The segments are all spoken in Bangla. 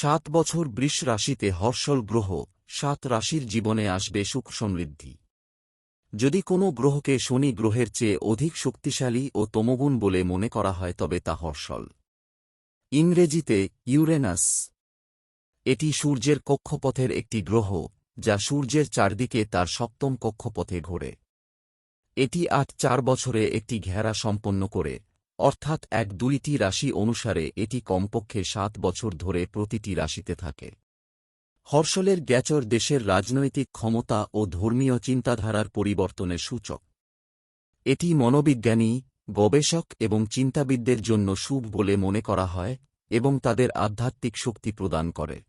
সাত বছর বৃষ রাশিতে হর্ষল গ্রহ, সাত রাশির জীবনে আসবে সুখ সমৃদ্ধি। যদি কোনো গ্রহকে শনি গ্রহের চেয়ে অধিক শক্তিশালী ও তমগুণ বলে মনে করা হয়, তবে তা হর্ষল। ইংরেজিতে ইউরেনাস। এটি সূর্যের কক্ষপথের একটি গ্রহ, যা সূর্যের চারদিকে তার সপ্তম কক্ষপথে ঘোরে। এটি আট চার বছরে একটি ঘেরা সম্পন্ন করে। অর্থাৎ এক দুইটি রাশি অনুসারে এটি কমপক্ষে সাত বছর ধরে প্রতিটি রাশিতে থাকে। হর্ষলের গ্যাচর দেশের রাজনৈতিক ক্ষমতা ও ধর্মীয় চিন্তাধারার পরিবর্তনের সূচক। এটি মনোবিজ্ঞানী, গবেষক এবং চিন্তাবিদদের জন্য শুভ বলে মনে করা হয় এবং তাদের আধ্যাত্মিক শক্তি প্রদান করে।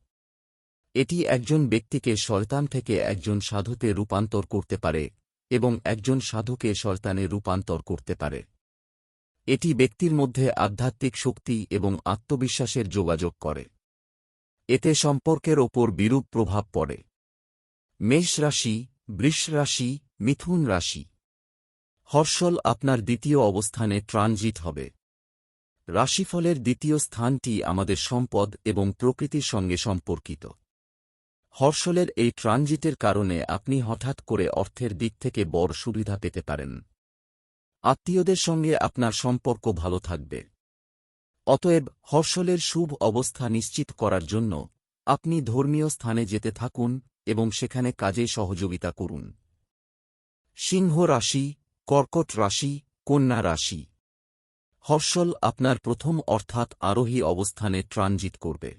এটি একজন ব্যক্তিকে শয়তান থেকে একজন সাধুতে রূপান্তর করতে পারে এবং একজন সাধুকে শয়তানে রূপান্তর করতে পারে। এটি ব্যক্তির মধ্যে আধ্যাত্মিক শক্তি এবং আত্মবিশ্বাসের যোগাযোগ করে। এতে সম্পর্কের ওপর বিরূপ প্রভাব পড়ে। মেষ রাশি, বৃষ রাশি, মিথুন রাশি। হর্ষল আপনার দ্বিতীয় অবস্থানে ট্রানজিট হবে। রাশিফলের দ্বিতীয় স্থানটি আমাদের সম্পদ এবং প্রকৃতির সঙ্গে সম্পর্কিত। হর্ষলের এই ট্রানজিটের কারণে আপনি হঠাৎ করে অর্থের দিক থেকে বড় সুবিধা পেতে পারেন। আত্মীয়দের সঙ্গে আপনার সম্পর্ক ভালো থাকবে। অতএব হর্ষলের শুভ অবস্থা নিশ্চিত করার জন্য আপনি ধর্মীয় স্থানে যেতে থাকুন এবং সেখানে কাজে সহযোগিতা করুন। সিংহ রাশি, কর্কট রাশি, কন্যা রাশি। হর্ষল আপনার প্রথম অর্থাৎ আরোহী অবস্থানে ট্রানজিট করবে।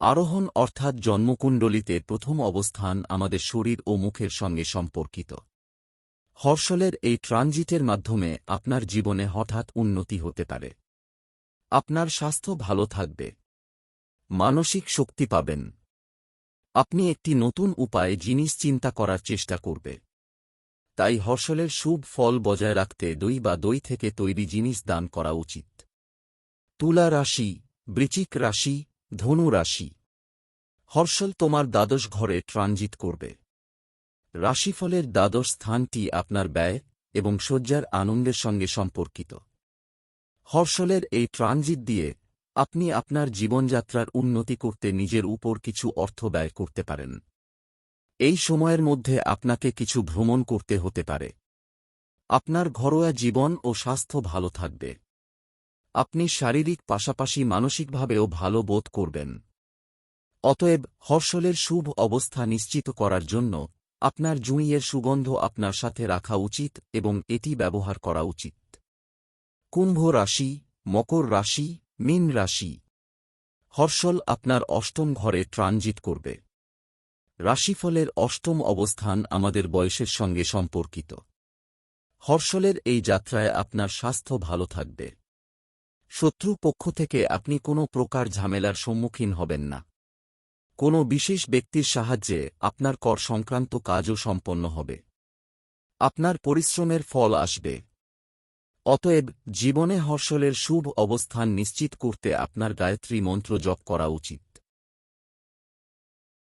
আরোহণ অর্থাৎ জন্মকুণ্ডলিতে প্রথম অবস্থান আমাদের শরীর ও মুখের সঙ্গে সম্পর্কিত। হর্ষলের এই ট্রানজিটের মাধ্যমে আপনার জীবনে হঠাৎ উন্নতি হতে পারে। আপনার স্বাস্থ্য ভালো থাকবে। মানসিক শক্তি পাবেন। আপনি একটি নতুন উপায়ে জিনিস চিন্তা করার চেষ্টা করবে। তাই হর্ষলের শুভ ফল বজায় রাখতে দই বা দই থেকে তৈরি জিনিস দান করা উচিত। তুলা রাশি বৃচিক রাশি, ধনু রাশি। হর্ষল তোমার দ্বাদশ ঘরে ট্রানজিট করবে। রাশিফলের দ্বাদশ স্থানটি আপনার ব্যয় এবং শয্যার আনন্দের সঙ্গে সম্পর্কিত। হর্ষলের এই ট্রানজিট দিয়ে আপনি আপনার জীবনযাত্রার উন্নতি করতে নিজের উপর কিছু অর্থ ব্যয় করতে পারেন। এই সময়ের মধ্যে আপনাকে কিছু ভ্রমণ করতে হতে পারে। আপনার ঘরোয়া জীবন ও স্বাস্থ্য ভালো থাকবে। আপনি শারীরিক পাশাপাশি মানসিকভাবেও ভালো বোধ করবেন। অতএব হর্ষলের শুভ অবস্থা নিশ্চিত করার জন্য আপনার জুঁইয়ের সুগন্ধ আপনার সাথে রাখা উচিত এবং এটি ব্যবহার করা উচিত। কুম্ভ রাশি, মকর রাশি, মীন রাশি। হর্ষল আপনার অষ্টম ঘরে ট্রানজিট করবে। রাশিফলের অষ্টম অবস্থান আমাদের বয়সের সঙ্গে সম্পর্কিত। হর্ষলের এই যাত্রায় আপনার স্বাস্থ্য ভালো থাকবে। শত্রু পক্ষ থেকে আপনি কোনো প্রকার ঝামেলার সম্মুখীন হবেন না। কোনো বিশেষ ব্যক্তির সাহায্যে আপনার কর সংক্রান্ত কাজও সম্পন্ন হবে। আপনার পরিশ্রমের ফল আসবে। অতএব জীবনে হর্ষলের শুভ অবস্থান নিশ্চিত করতে আপনার গায়ত্রী মন্ত্র জপ করা উচিত।